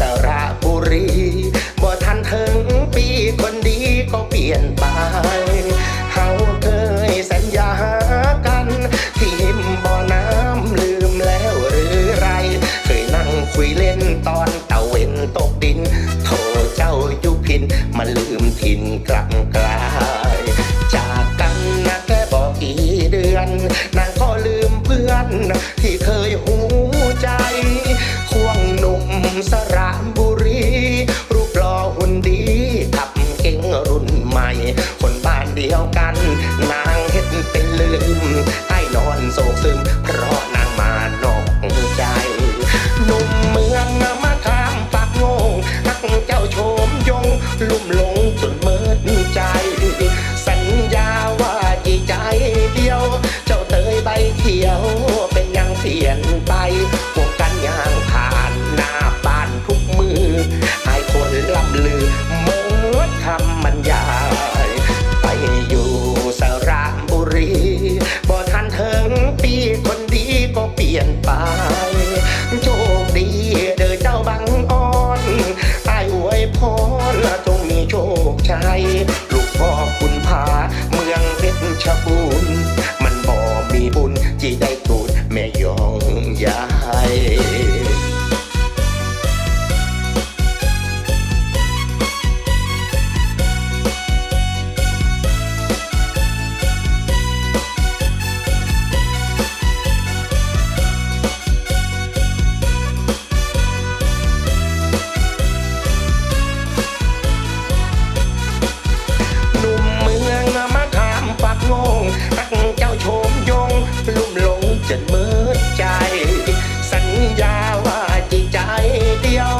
สระบุรีบ่ทันถึงปีคนดีก็เปลี่ยนไปเฮาเคยสัญญากันที่หิมบ่อน้ำลืมแล้วหรือไร เคยนั่งคุยเล่นตอนตะเวนตกดิน โทรเจ้ายุพินมาลืมถิ่นกลับกลายจากกันนะแค่บอกกี่เดือนนางก็ลืมเพื่อนท video.